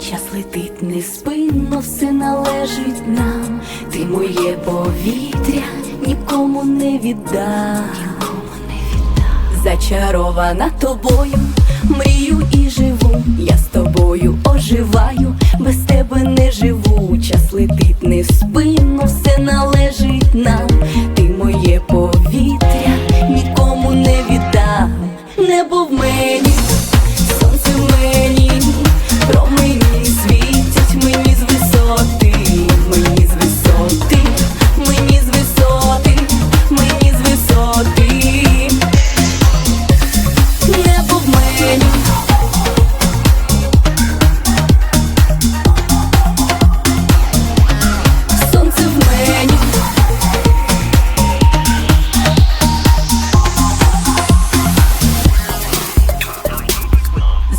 Час летить неспинно, все належить нам. Ти моє повітря нікому не віддам. Нікому не віддам. Зачарована тобою, мрію і живу. Я з тобою оживаю, без тебе не живу. Час летить неспинно, все належить нам. Ти моє повітря нікому не віддам. Небо в мені,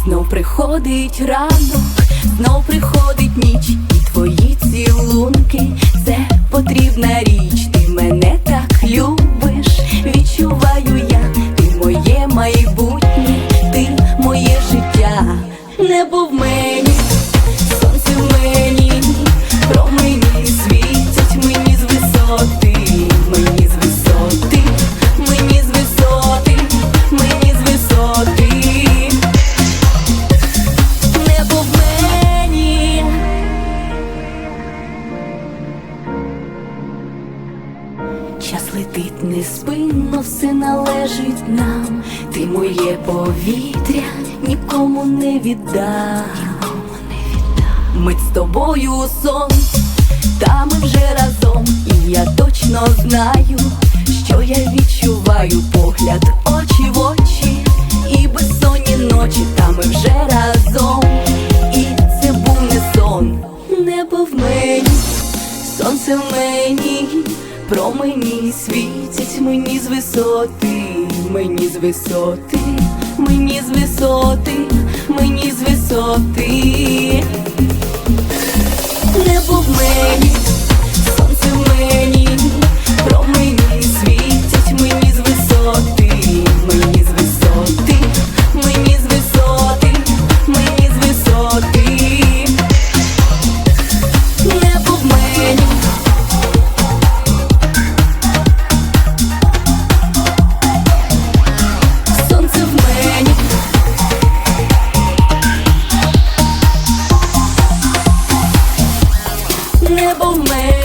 Знов приходить ранок, знов приходить ніч, і твої цілунки це потрібна річ. Ти мене так любиш, відчуваю я, ти моє майбутнє, ти моє життя, небо в мені, летить неспинно, все належить нам. Ти моє повітря нікому не віддам. Ми з тобою сон, та ми вже разом, і я точно знаю, що я відчуваю погляд очі в очі, і безсонні ночі, та ми вже разом, і це був не сон, небо в мені, сонце в мені, промені світять мені з висоти, мені з висоти, мені з висоти, мені з висоти. Мені, terrible man.